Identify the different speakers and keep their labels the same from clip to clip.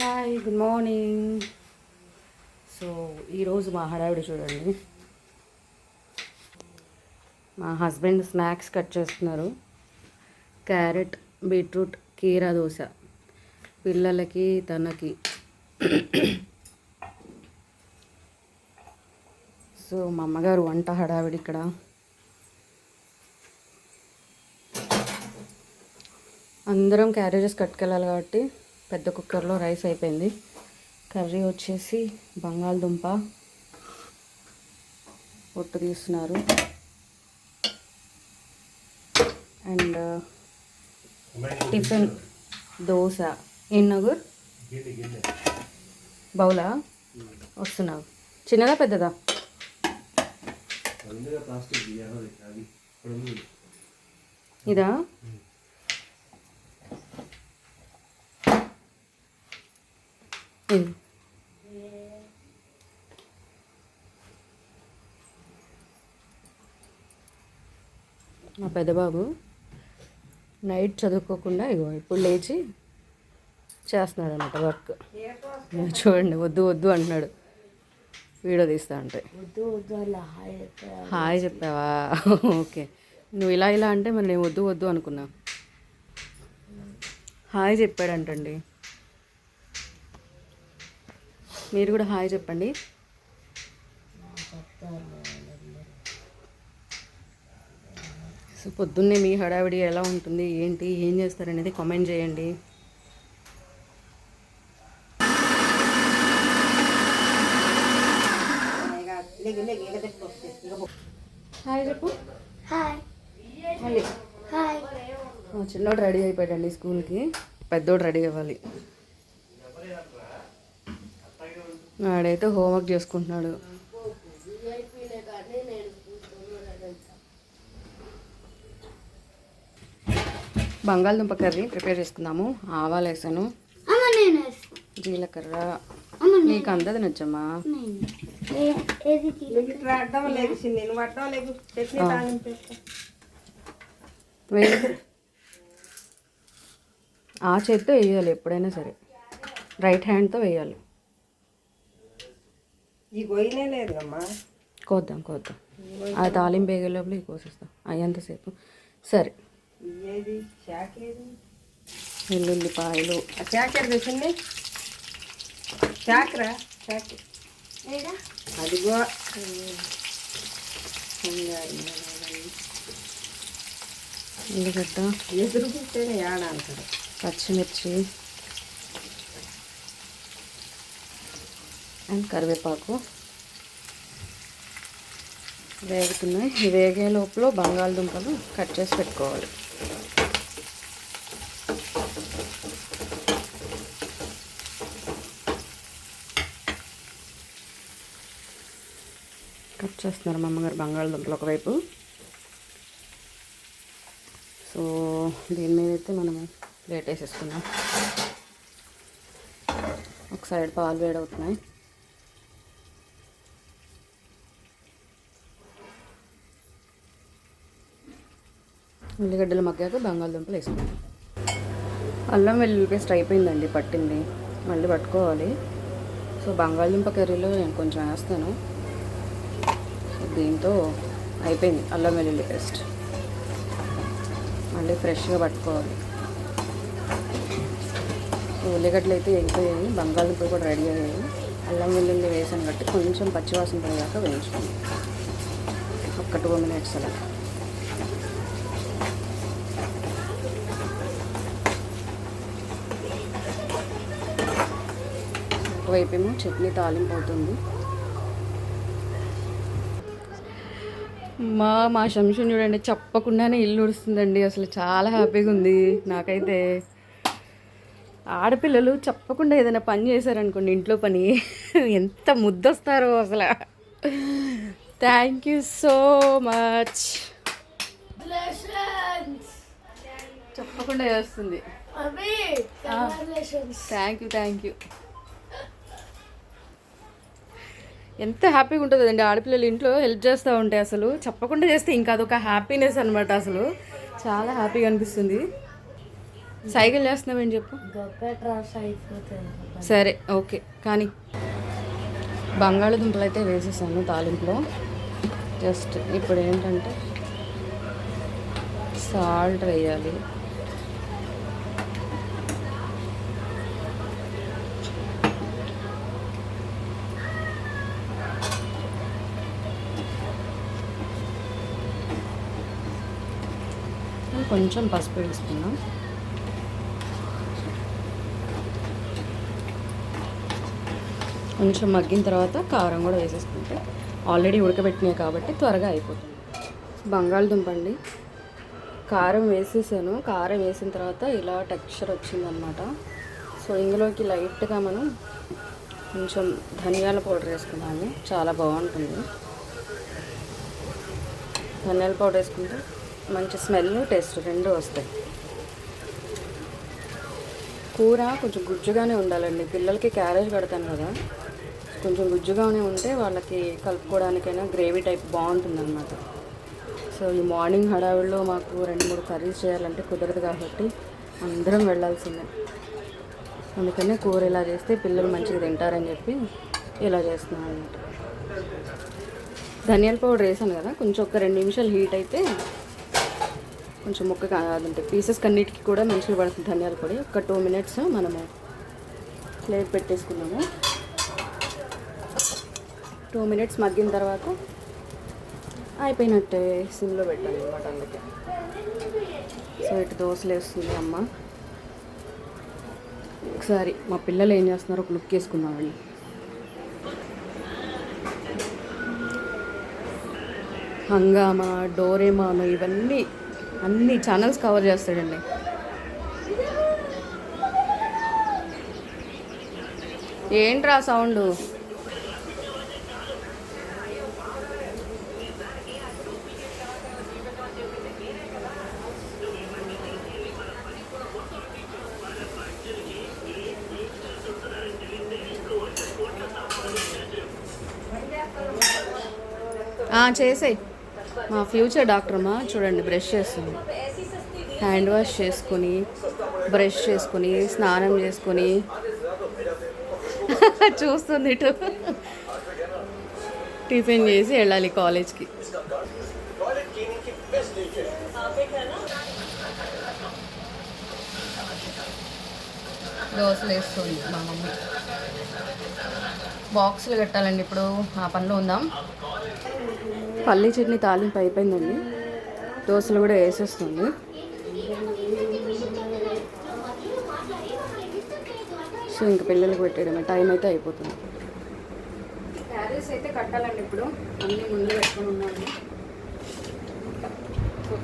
Speaker 1: Hi good morning so ఈరోజు మా హడావిడి చూడండి. మా హస్బెండ్ స్నాక్స్ కట్ చేస్తున్నారు. క్యారెట్ బీట్రూట్ కీరా దోశ. పిల్లలకి తనకి. సో మా అమ్మగారు వంట హడావిడి ఇక్కడ. అందరం క్యారేజెస్ కట్టుకెళ్ళాలి కాబట్టి పెద్ద కుక్కర్లో రైస్ అయిపోయింది. కర్రీ వచ్చేసి బంగాళదుంప పొట్టు తీస్తున్నారు. And tiffin dosa. ఎన్నగుర్ బౌలా? వస్తున్నావు. చిన్నదా పెద్దదా? ఇదా? మా పెద్దబాబు నైట్ చదువుకోకుండా ఇగో ఇప్పుడు లేచి చేస్తున్నాడు అనమాట వర్క్ చూడండి వద్దు వద్దు అంటున్నాడు. వీడియో తీస్తా అంటే.
Speaker 2: వద్దు వద్దు అలా హాయ్ చెప్పా.
Speaker 1: హాయ్ చెప్పావా? ఓకే. నువ్వు ఇలా ఇలా అంటే మరి నేను వద్దు వద్దు అనుకున్నా. హాయ్ చెప్పాడంటండి. మీరు కూడా హాయ్ చెప్పండి. సో పొద్దున్నే మీ హడావిడి ఎలా ఉంటుంది ఏంటి ఏం చేస్తారనేది కామెంట్ చేయండి. హాయ్ చెప్పు.
Speaker 2: హాయ్.
Speaker 1: చిన్నోడు రెడీ అయిపోయాడండి స్కూల్కి. పెద్దోడు రెడీ అవ్వాలి. వాడైతే హోంవర్క్ చేసుకుంటున్నాడు. బంగాళదుంప కర్రీ ప్రిపేర్ చేసుకుందాము. ఆవాలు వేసాను. జీలకర్ర. నీకు అందది నచ్చమ్మా? ఆ చేత్తో వేయాలి ఎప్పుడైనా సరే. రైట్ హ్యాండ్తో వేయాలి.
Speaker 3: ఈ గొయ్యనే లేదు అమ్మా
Speaker 1: కోద్దాం కోద్దాం. ఆ తాలింపు వేగే లోపల ఇవి కోసేస్తాం. అయ్యేంతసేపు. సరే.
Speaker 3: ఏది ఏది
Speaker 1: వెల్లుల్లిపాయలు
Speaker 3: చిన్ని శాఖరా శాఖ
Speaker 2: ఏడా?
Speaker 3: అదిగో.
Speaker 1: ఉల్లిగడ్డ
Speaker 3: ఎదురు పుట్టేనే ఏడ అంటారు?
Speaker 1: పచ్చిమిర్చి. అండ్ కరివేపాకు వేగుతున్నాయి. వేగే లోపల బంగాళదుంపలు కట్ చేసి పెట్టుకోవాలి. కట్ చేస్తున్నారు మా అమ్మగారు బంగాళదుంపలు ఒకవైపు. సో దీని మీద అయితే మనము ప్లేట్ వేసేసుకున్నాం ఒక సైడ్ పాలు వేడవుతున్నాయి. ఉల్లిగడ్డలు మగ్గాక బంగాళదుంపలు వేసుకుందాం అల్లం వెల్లుల్లి పేస్ట్ అయిపోయిందండి పట్టింది. మళ్ళీ పట్టుకోవాలి. సో బంగాళదుంప కర్రీలో నేను కొంచెం వేస్తాను. దీంతో అయిపోయింది అల్లం వెల్లుల్లి పేస్ట్. మళ్ళీ ఫ్రెష్గా పట్టుకోవాలి. ఉల్లిగడ్డలు అయితే వెళ్ళిపోయాయి బంగాళదుంపలు కూడా రెడీ అయ్యాయి. అల్లం వెల్లుల్లి వేసాను కాబట్టి కొంచెం పచ్చివాసన పోయాక వేయించుకోండి ఒక టూ మినిట్స్ అలా ఒకవైపు ఏమో చట్నీ తాలింపు అవుతుంది మా మా శంషుని చూడండి చెప్పకుండానే ఇల్లు ఉడుస్తుందండి. అసలు చాలా హ్యాపీగా ఉంది నాకైతే. ఆడపిల్లలు చెప్పకుండా ఏదైనా పని చేశారనుకోండి ఇంట్లో పని ఎంత ముద్దొస్తారో అసలు. థ్యాంక్ యూ సో మచ్ చెప్పకుండా చేస్తుంది. థ్యాంక్ యూ థ్యాంక్ యూ ఎంత హ్యాపీగా ఉంటుంది అండి ఆడపిల్లలు ఇంట్లో హెల్ప్ చేస్తూ ఉంటే అసలు. చెప్పకుండా చేస్తే ఇంకా అదొక హ్యాపీనెస్ అనమాట అసలు. చాలా హ్యాపీగా అనిపిస్తుంది. సైకిల్ చేస్తున్నామని చెప్పు? సరే ఓకే. కానీ బంగాళదుంపలు అయితే వేసేసాను తాలింపులో. జస్ట్ ఇప్పుడు ఏంటంటే సాల్ట్ వేయాలి. కొంచెం పసుపు వేసుకున్నాం కొంచెం మగ్గిన తర్వాత కారం కూడా వేసేసుకుంటే ఆల్రెడీ ఉడకబెట్టినాయి కాబట్టి త్వరగా అయిపోతుంది. బంగాళదుంప అండి కారం వేసేసాను. కారం వేసిన తర్వాత ఇలా టెక్స్చర్ వచ్చిందనమాట సో ఇందులోకి లైట్గా మనం కొంచెం ధనియాల పౌడర్ వేసుకున్నాము చాలా బాగుంటుంది. ధనియాల పౌడర్ వేసుకుంటే మంచి స్మెల్ టేస్ట్ రెండు వస్తాయి. కూర కొంచెం గుజ్జుగానే ఉండాలండి. పిల్లలకి క్యారేజ్ పెడతాను కదా. కొంచెం గుజ్జుగానే ఉంటే వాళ్ళకి కలుపుకోవడానికైనా గ్రేవీ టైప్ బాగుంటుంది అనమాట సో ఈ మార్నింగ్ హడావిడిలో మాకు రెండు మూడు కర్రీస్ చేయాలంటే కుదరదు కాబట్టి అందరం వెళ్ళాల్సిందే. అందుకనే కూర ఇలా చేస్తే పిల్లలు మంచిగా తింటారని చెప్పి ఇలా చేస్తున్నాను అనమాట ధనియాల పౌడర్ వేసాను కదా. కొంచెం ఒక రెండు నిమిషాలు హీట్ అయితే కొంచెం ముక్క అంటే పీసెస్ అన్నిటికీ కూడా మంచిగా పడుతుంది. ధనియాల పొడి. ఒక టూ మినిట్స్ మనము ప్లేట్ పెట్టేసుకున్నాము. టూ మినిట్స్ మగ్గిన తర్వాత అయిపోయినట్టే సిమ్లో పెట్టాను అనమాట అందుకే. సో ఇటు దోశలు వేస్తుంది అమ్మ. ఒకసారి మా పిల్లలు ఏం చేస్తున్నారో ఒక లుక్ వేసుకుందామండి హంగామా డోరేమాను ఇవన్నీ అన్ని ఛానల్స్ కవర్ చేస్తాడండి. ఏంట్రా సౌండ్? చేసేయి. మా ఫ్యూచర్ డాక్టర్ అమ్మ చూడండి బ్రష్ చేస్తుంది. హ్యాండ్ వాష్ చేసుకొని బ్రష్ చేసుకుని స్నానం చేసుకొని. చూస్తుంది ఇటు. టిఫిన్ చేసి వెళ్ళాలి కాలేజ్కి. దోశలు వేస్తుంది మా మమ్మీ. బాక్సులు కట్టాలండి ఇప్పుడు ఆ పనిలో ఉందాం. పల్లీ చట్నీ తాలింపు అయిపోయిందండి. దోశలు కూడా వేసేస్తుంది. సో ఇంక పిల్లలకు పెట్టేయడమే. టైం అయితే అయిపోతుంది. క్యారీస్ అయితే కట్టాలండి ఇప్పుడు. అన్నీ ముందు పెట్టుకొని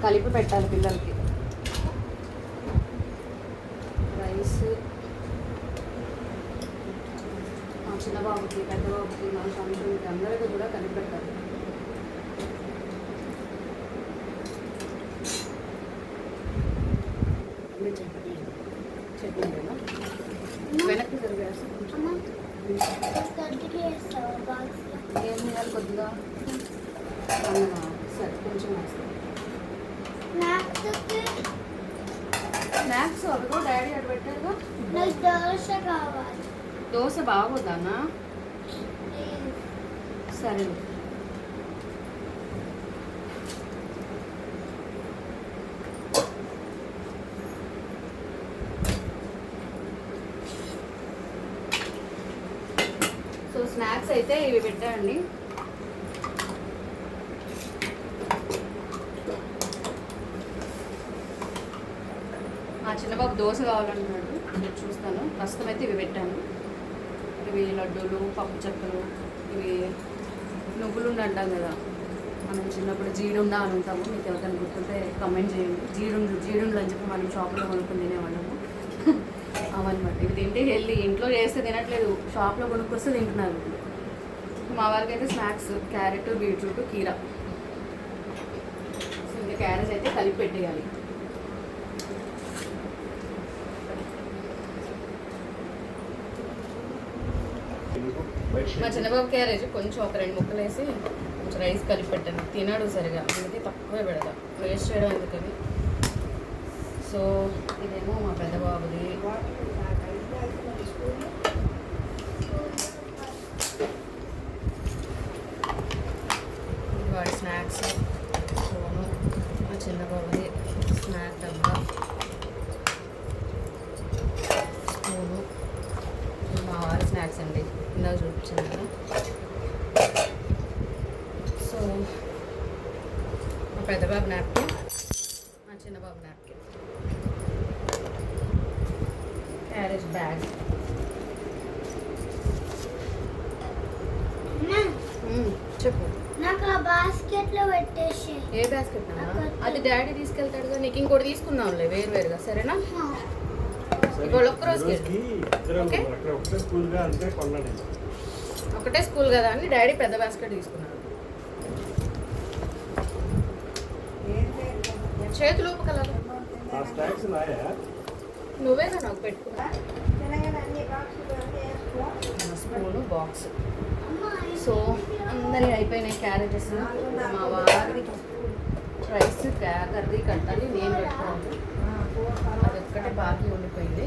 Speaker 1: కలిపి పెట్టాలి పిల్లలకి. రైస్ మా చిన్న బాబుకి పెద్ద బాబుకి మా సంచులకి అందరికీ కూడా వెనక్కి తిరిగేసి కొంచెం ఏం చేయాలి కొద్దిగా? సరే స్నాక్స్ అవి కూడా డాడీ అటు పెట్టారుగా.
Speaker 2: నాకు దోశ కావాలి.
Speaker 1: దోశ బాగోదానా? సరే. సో స్నాక్స్ అయితే ఇవి పెట్టండి. మా చిన్నబాబు దోశ కావాలంటున్నాడు. చూస్తాను. ప్రస్తుతం అయితే ఇవి పెట్టాను. ఇవి లడ్డూలు పప్పు చెక్కలు ఇవి నువ్వులు అంటాం కదా. మనం చిన్నప్పుడు జీడుండ అని ఉంటాము మీకు ఎవరికైనా గుర్తుంటే కమెంట్ చేయండి. జీడుండు జీడుండ్లు అని చెప్పి మనం షాప్లో కొనుక్కొని తినేవాళ్ళము. అవన్నమాట. ఇవి తింటే హెల్దీ ఇంట్లో చేస్తే తినట్లేదు. షాప్లో కొనుక్కొస్తే తింటున్నారు. మా వారికి అయితే స్నాక్స్ క్యారెట్ బీట్రూట్ కీరా. సో ఇంకా క్యారెట్ అయితే కలిపి పెట్టేయాలి. మా చిన్నబాబు క్యారేజ్ కొంచెం ఒక రెండు ముక్కలు వేసి కొంచెం రైస్ కలిపి పెట్టాను. తినడు సరిగా. అందుకే తక్కువే పెడతా. వేస్ట్ చేయడం ఎందుకని? సో ఇదేమో మా పెద్ద బాబుది వాడి స్నాక్స్. సోను మా చిన్న బాబుది స్నాక్ డబ్బా స్పూను ఇది మా వారి స్నాక్స్ అండి ఇందాక చూపించాను కదా సో మా పెద్ద బాబు నాప్కిన్ నాప్కిన్ క్యారేజ్ బ్యాగ్
Speaker 2: అమ్మా,
Speaker 1: చెప్పు.
Speaker 2: నాకు ఆ బాస్కెట్లో పెట్టేసి.
Speaker 1: ఏ బాస్కెట్ అది డాడీ తీసుకెళ్తాడు కదా నీకు ఇంకోటి తీసుకుందాంలే వేరు వేరుగా సరేనా ఇవాళ ఒక్క రోజుకి. ఓకే.
Speaker 4: ఒకటే
Speaker 1: స్కూల్ కదా అని డాడీ పెద్ద బాస్కెట్ తీసుకున్నాడు. చేతులు
Speaker 4: నాయా
Speaker 1: నువ్వేగా నాకు పెట్టుకున్నా స్పూను బాక్స్. సో అందరి అయిపోయినాయి క్యారెటెస్ మా వారి రైస్ కర్రీ కట్టాలి నేను పెట్టుకోవాలి అది ఒక్కటే బాకీ ఉండిపోయింది.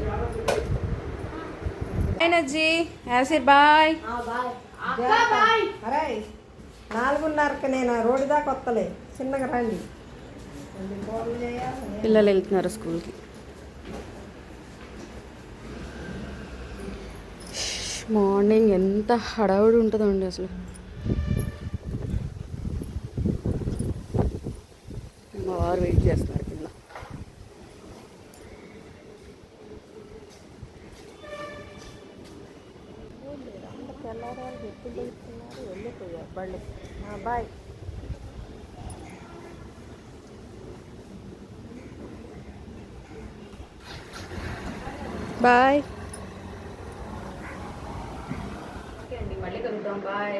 Speaker 1: Energy Yasir boy.
Speaker 3: అరే నాలుగున్నరకి నేను రోడ్డు దాకా వస్తలే చిన్నగా రండి.
Speaker 1: పిల్లలు వెళ్తున్నారు స్కూల్కి. మార్నింగ్ ఎంత హడావుడి ఉంటుందండి అసలు. మా వారు వెయిట్ చేస్తున్నారు కింద.
Speaker 3: ఎప్పుడు వెళ్ళిపోయారు. బాయ్.
Speaker 1: బాయ్ మళ్ళీ కలుద్దాం. బాయ్